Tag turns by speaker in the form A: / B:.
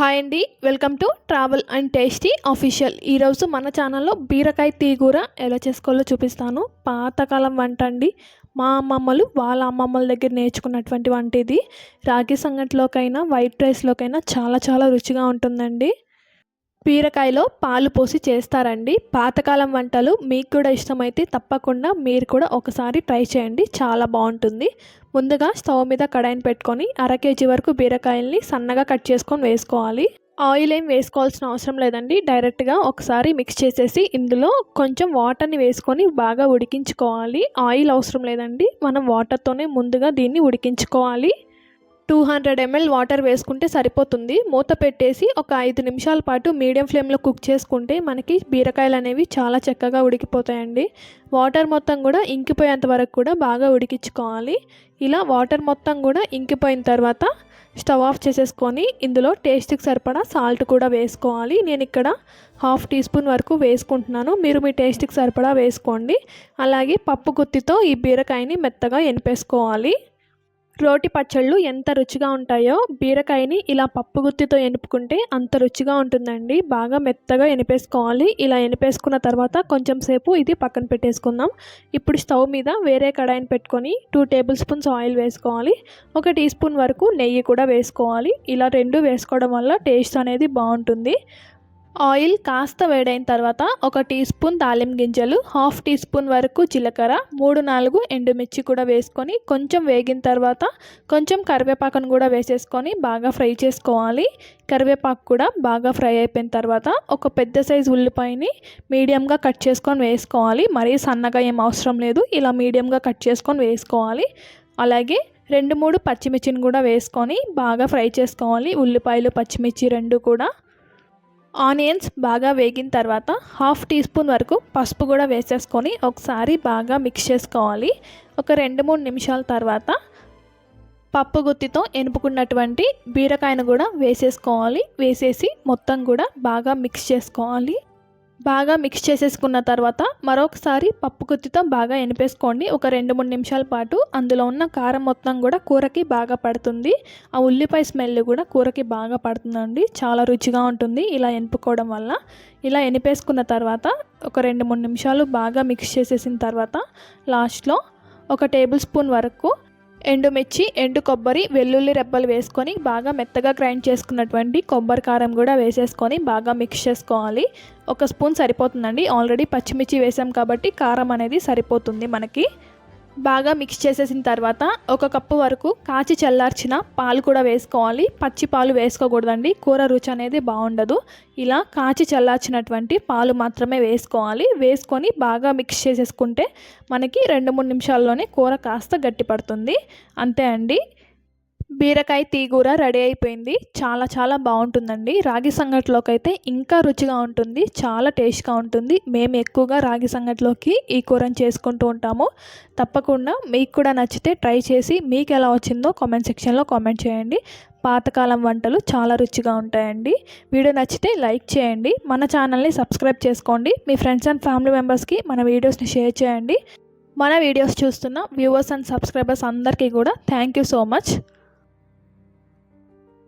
A: Hi అండి welcome to travel and tasty official ఈరోజు మన ఛానల్లో బీరకాయ తీగూర ఎలా చేసుకోవాలో చూపిస్తాను. పాతకాలం వంట అండి. మా అమ్మమ్మలు వాళ్ళ అమ్మమ్మల దగ్గర నేర్చుకున్నటువంటి వంట ఇది. రాగి సంగటిలోకైనా వైట్ రైస్లోకైనా చాలా చాలా రుచిగా ఉంటుందండి. బీరకాయలో పాలు పోసి చేస్తారండి. పాతకాలం వంటలు మీకు కూడా ఇష్టమైతే తప్పకుండా మీరు కూడా ఒకసారి ట్రై చేయండి. చాలా బాగుంటుంది. ముందుగా స్టవ్ మీద కడాయిని పెట్టుకొని అర కేజీ వరకు బీరకాయల్ని సన్నగా కట్ చేసుకొని వేసుకోవాలి. ఆయిల్ ఏం వేసుకోవాల్సిన అవసరం లేదండి. డైరెక్ట్గా ఒకసారి మిక్స్ చేసేసి ఇందులో కొంచెం వాటర్ని వేసుకొని బాగా ఉడికించుకోవాలి. ఆయిల్ అవసరం లేదండి. మనం వాటర్తోనే ముందుగా దీన్ని ఉడికించుకోవాలి. టూ హండ్రెడ్ ఎంఎల్ వాటర్ వేసుకుంటే సరిపోతుంది. మూత పెట్టేసి ఒక ఐదు నిమిషాల పాటు మీడియం ఫ్లేమ్లో కుక్ చేసుకుంటే మనకి బీరకాయలు అనేవి చాలా చక్కగా ఉడికిపోతాయండి. వాటర్ మొత్తం కూడా ఇంకిపోయేంత వరకు కూడా బాగా ఉడికించుకోవాలి. ఇలా వాటర్ మొత్తం కూడా ఇంకిపోయిన తర్వాత స్టవ్ ఆఫ్ చేసేసుకొని ఇందులో టేస్ట్కి సరిపడా సాల్ట్ కూడా వేసుకోవాలి. నేను ఇక్కడ హాఫ్ టీ స్పూన్ వరకు వేసుకుంటున్నాను. మీరు మీ టేస్ట్కి సరిపడా వేసుకోండి. అలాగే పప్పు గుత్తితో ఈ బీరకాయని మెత్తగా ఎనిపేసుకోవాలి రోటి పచ్చళ్ళు ఎంత రుచిగా ఉంటాయో బీరకాయని ఇలా పప్పు గుత్తితో ఎనుపుకుంటే అంత రుచిగా ఉంటుందండి. బాగా మెత్తగా ఎనిపేసుకోవాలి. ఇలా ఎనిపేసుకున్న తర్వాత కొంచెం సేపు ఇది పక్కన పెట్టేసుకుందాం. ఇప్పుడు స్టవ్ మీద వేరే కడాయిని పెట్టుకొని టూ టేబుల్ స్పూన్స్ ఆయిల్ వేసుకోవాలి. ఒక టీ స్పూన్ వరకు నెయ్యి కూడా వేసుకోవాలి. ఇలా రెండు వేసుకోవడం వల్ల టేస్ట్ అనేది బాగుంటుంది. ఆయిల్ కాస్త వేడైన తర్వాత ఒక టీ స్పూన్ తాలిం గింజలు హాఫ్ టీ స్పూన్ వరకు జీలకర్ర మూడు నాలుగు ఎండుమిర్చి కూడా వేసుకొని కొంచెం వేగిన తర్వాత కొంచెం కరివేపాకును కూడా వేసేసుకొని బాగా ఫ్రై చేసుకోవాలి. కరివేపాకు కూడా బాగా ఫ్రై అయిపోయిన తర్వాత ఒక పెద్ద సైజు ఉల్లిపాయని మీడియంగా కట్ చేసుకొని వేసుకోవాలి. మరీ సన్నగా ఏం అవసరం లేదు. ఇలా మీడియంగా కట్ చేసుకొని వేసుకోవాలి. అలాగే రెండు మూడు పచ్చిమిర్చిని కూడా వేసుకొని బాగా ఫ్రై చేసుకోవాలి. ఉల్లిపాయలు పచ్చిమిర్చి రెండు కూడా ఆనియన్స్ బాగా వేగిన తర్వాత హాఫ్ టీ స్పూన్ వరకు పసుపు కూడా వేసేసుకొని ఒకసారి బాగా మిక్స్ చేసుకోవాలి. ఒక రెండు మూడు నిమిషాల తర్వాత పప్పు గుత్తితో ఎనుపుకున్నటువంటి బీరకాయను కూడా వేసేసుకోవాలి. వేసేసి మొత్తం కూడా బాగా మిక్స్ చేసుకోవాలి. బాగా మిక్స్ చేసేసుకున్న తర్వాత మరొకసారి పప్పు గుత్తితో బాగా ఎనిపేసుకోండి. ఒక రెండు మూడు నిమిషాల పాటు అందులో ఉన్న కారం మొత్తం కూడా కూరకి బాగా పడుతుంది. ఆ ఉల్లిపాయ స్మెల్ కూడా కూరకి బాగా పడుతుందండి. చాలా రుచిగా ఉంటుంది ఇలా ఎనుపుకోవడం వల్ల. ఇలా ఎనిపేసుకున్న తర్వాత ఒక రెండు మూడు నిమిషాలు బాగా మిక్స్ చేసేసిన తర్వాత లాస్ట్లో ఒక టేబుల్ స్పూన్ వరకు ఎండుమిర్చి ఎండు కొబ్బరి వెల్లుల్లి రెబ్బలు వేసుకొని బాగా మెత్తగా గ్రైండ్ చేసుకున్నటువంటి కొబ్బరి కారం కూడా వేసేసుకొని బాగా మిక్స్ చేసుకోవాలి. ఒక స్పూన్ సరిపోతుందండి. ఆల్రెడీ పచ్చిమిర్చి వేసాం కాబట్టి కారం అనేది సరిపోతుంది మనకి. బాగా మిక్స్ చేసేసిన తర్వాత ఒక కప్పు వరకు కాచి చల్లార్చిన పాలు కూడా వేసుకోవాలి. పచ్చి పాలు వేసుకోకూడదండి. కూర రుచి అనేది బాగుండదు. ఇలా కాచి చల్లార్చినటువంటి పాలు మాత్రమే వేసుకోవాలి. వేసుకొని బాగా మిక్స్ చేసేసుకుంటే మనకి రెండు మూడు నిమిషాల్లోనే కూర కాస్త గట్టి పడుతుంది అంతే అండి. బీరకాయ తీగూర రెడీ అయిపోయింది. చాలా చాలా బాగుంటుందండి. రాగి సంగటిలోకి అయితే ఇంకా రుచిగా ఉంటుంది. చాలా టేస్ట్గా ఉంటుంది. మేము ఎక్కువగా రాగి సంగట్లోకి ఈ కూరని చేసుకుంటూ ఉంటాము. తప్పకుండా మీకు కూడా నచ్చితే ట్రై చేసి మీకు ఎలా వచ్చిందో కామెంట్ సెక్షన్లో కామెంట్ చేయండి. పాతకాలం వంటలు చాలా రుచిగా ఉంటాయండి. వీడియో నచ్చితే లైక్ చేయండి. మన ఛానల్ని సబ్స్క్రైబ్ చేసుకోండి. మీ ఫ్రెండ్స్ అండ్ ఫ్యామిలీ మెంబర్స్కి మన వీడియోస్ని షేర్ చేయండి. మన వీడియోస్ చూస్తున్న వ్యూవర్స్ అండ్ సబ్స్క్రైబర్స్ అందరికీ కూడా థ్యాంక్ యూ సో మచ్